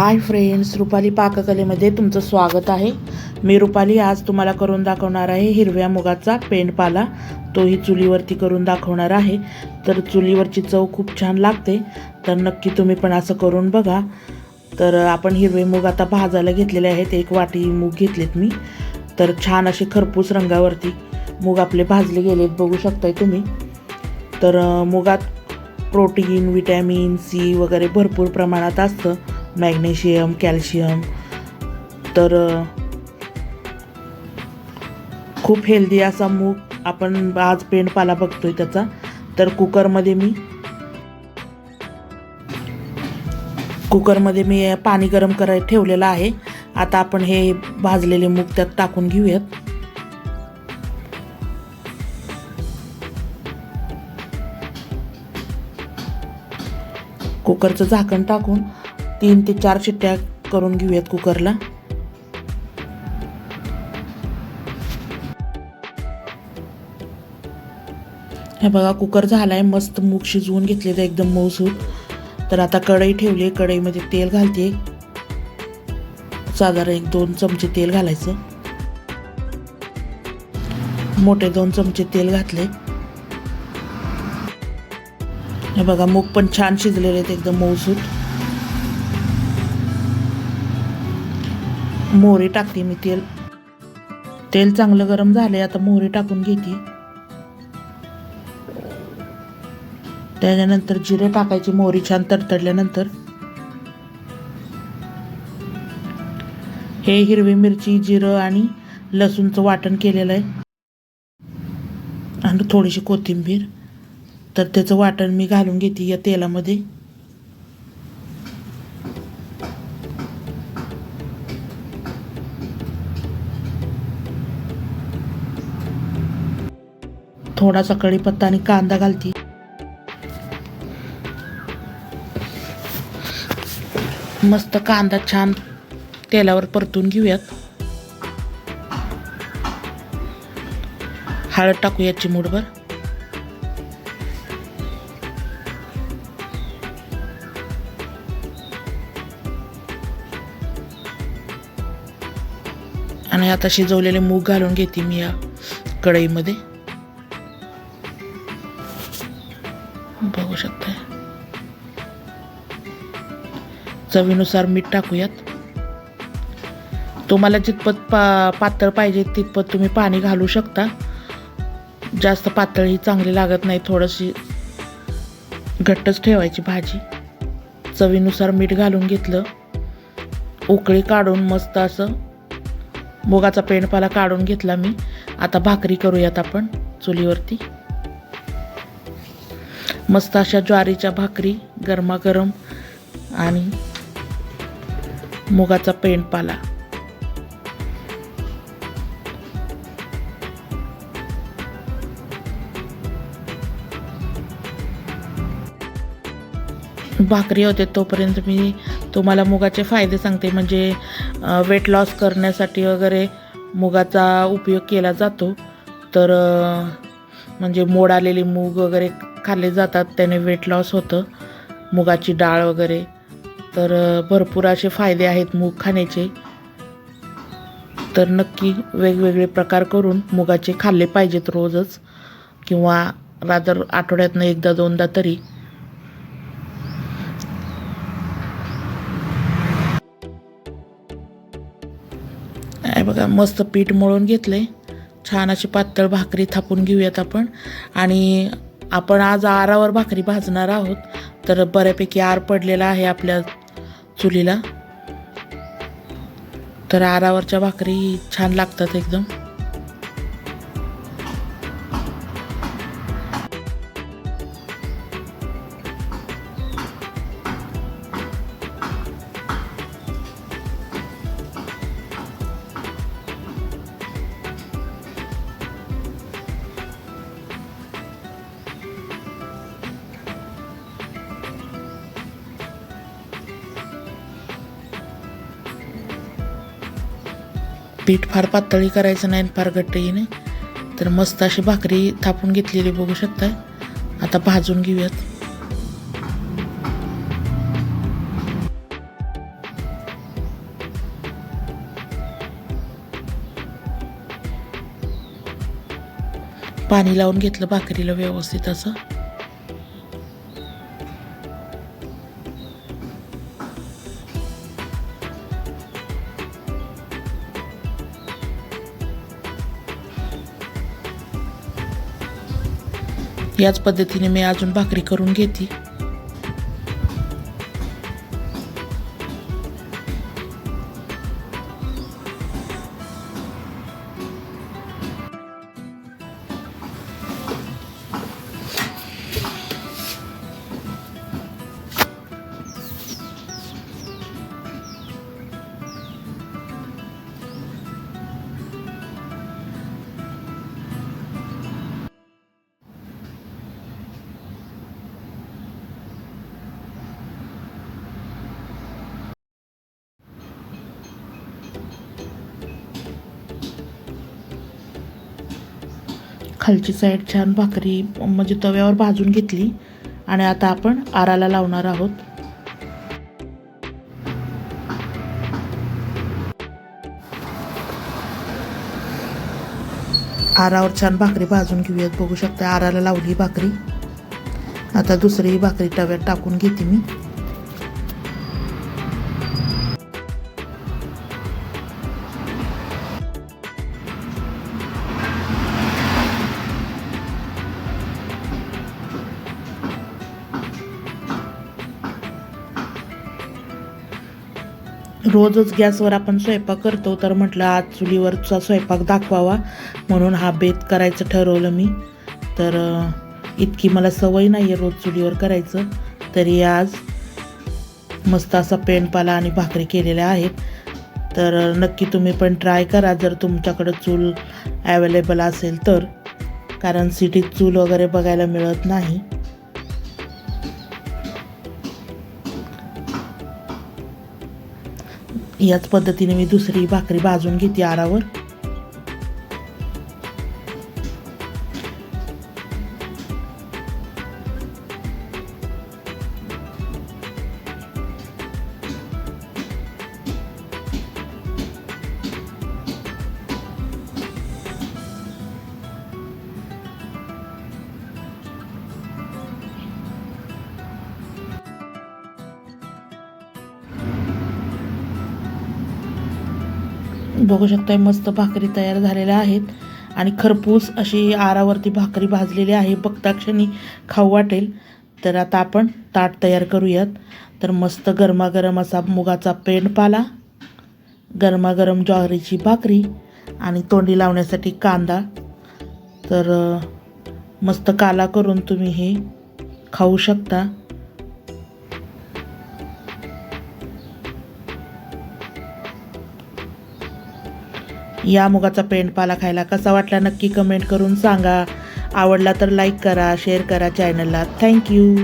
Hi friends Rupali पाककलेमध्ये तुमचं स्वागत आहे. मी रुपाली आज तुम्हाला करून दाखवणार आहे हिरव्या मुगाचा पेंडपाला. तोही चुलीवरती करून दाखवणार आहे. तर चुलीवरची चव खूप छान लागते. तर नक्की तुम्ही पण असं करून बघा. तर आपण हिरवे मूग आता भाजायला घेतलेले आहेत. एक वाटी मूग घेतलेत मी. तर छान असे खरपूस रंगावरती मूग आपले भाजले गेलेत बघू शकताय तुम्ही. तर मुगात प्रोटीन विटॅमिन सी वगैरे भरपूर प्रमाणात असतं. Magnesium calcium. तर खूप हेल्दी असा मूग आपण आज पेंडपाला बघतो आहे त्याचा. तर कुकरमध्ये मी कुकरमध्ये मी पाणी गरम करायला ठेवलेलं आहे. आता आपण हे भाजलेले मूग त्यात टाकून घेऊयात. कुकरचं झाकण टाकून तीन ते चार शिट्ट्या करून घेऊयात कुकरला. हे बघा कुकर झालाय मस्त मूग शिजवून घेतलेलं एकदम मऊसूत. तर आता कढई ठेवली आहे कढईमध्ये तेल घालते. साधारण एक दोन चमचे तेल घालायचं. मोठे दोन चमचे तेल घातले. हे बघा मूग पण छान शिजलेले आहेत एकदम मऊसूत. मोहरी टाकते मी तेल. तेल चांगलं गरम झाले आता मोहरी टाकून घेते. त्याच्यानंतर जिरे टाकायची मोहरी छान तडतडल्यानंतर. हे हिरवी मिरची जिरं आणि लसूणचं वाटण केलेलं आहे. आणि थोडीशी कोथिंबीर. तर त्याचं वाटण मी घालून घेते या तेलामध्ये. थोडासा कढीपत्ता आणि कांदा घालते. मस्त कांदा छान तेलावर परतून घेऊयात. हळद टाकू याची मूठभर आणि आता शिजवलेले मूग घालून घेते मी या कढईमध्ये. चवीनुसार मीठ टाकूयात. तुम्हाला जितपत पा पातळ पाहिजे तितपत तुम्ही पाणी घालू शकता. जास्त पातळ ही चांगली लागत नाही थोडीशी घट्टच ठेवायची भाजी. चवीनुसार मीठ घालून घेतलं. उकळी काढून मस्त असं मुगाचा पेंडपाला काढून घेतला मी. आता भाकरी करूयात आपण चुलीवरती. मस्त अशा ज्वारीच्या भाकरी गरमागरम आणि मुगाचा पेंडपाला भाकरी होते तोपर्यंत मी तुम्हाला मुगाचे फायदे सांगते. म्हणजे वेट लॉस करण्यासाठी वगैरे मुगाचा उपयोग केला जातो. तर म्हणजे मोड आलेले मूग वगैरे खाल्ले जातात त्याने वेट लॉस होतं. मुगाची डाळ वगैरे तर भरपूर असे फायदे आहेत मूग खाण्याचे. तर नक्की वेगवेगळे प्रकार करून मुगाचे खाल्ले पाहिजेत रोजच किंवा रादर आठवड्यातनं एकदा दोनदा तरी. आहे बघा मस्त पीठ मळून घेतले. छान अशी पातळ भाकरी थापून घेऊयात आपण. आणि आपण आज आरावर भाकरी भाजणार आहोत. तर बऱ्यापैकी आर पडलेला आहे आपल्या चुलीला. तर आरावरच्या भाकरी छान लागतात एकदम. पीठ फार पातळी करायचं नाही फार घट्टही नाही तर मस्त अशी भाकरी थापून घेतलेली बघू शकताय. आता भाजून घेऊयात. पाणी लावून घेतलं भाकरीला व्यवस्थित असं. याच पद्धतीने मी अजून भाकरी करून घेते. खालची साईड छान भाकरी म्हणजे तव्यावर भाजून घेतली. आणि आता आपण आराला लावणार आहोत. आरावर छान भाकरी भाजून घेऊयात. बघू शकता आराला लावली भाकरी. आता दुसरी भाकरी तव्यात टाकून घेते मी. रोजच गॅसवर आपण स्वयंपाक करतो तर म्हटलं आज चुलीवरचा स्वयंपाक दाखवावा म्हणून हा बेत करायचं ठरवलं मी. तर इतकी मला सवय नाही आहे रोज चुलीवर करायचं तरी आज मस्त असा पेंडपाला आणि भाकरी केलेल्या आहेत. तर नक्की तुम्ही पण ट्राय करा जर तुमच्याकडं चूल ॲवेलेबल असेल तर कारण सिटीत चूल वगैरे बघायला मिळत नाही. याच पद्धतीने मी दुसरी भाकरी भाजून घेते आरावर. बघू शकताय मस्त भाकरी तयार झालेल्या आहेत. आणि खरपूस अशी आरावरती भाकरी भाजलेली आहे. बघता क्षणी खाऊ वाटेल. तर आता आपण ताट तयार करूयात. तर मस्त गरमागरम असा मुगाचा पेंडपाला गरमागरम ज्वारीची भाकरी आणि तोंडी लावण्यासाठी कांदा. तर मस्त काला करून तुम्ही हे खाऊ शकता. या मुगाचा पेंडपाला खायला कसा वाटला नक्की कमेंट करून सांगा. आवडला तर लाईक करा शेअर करा चॅनलला थँक्यू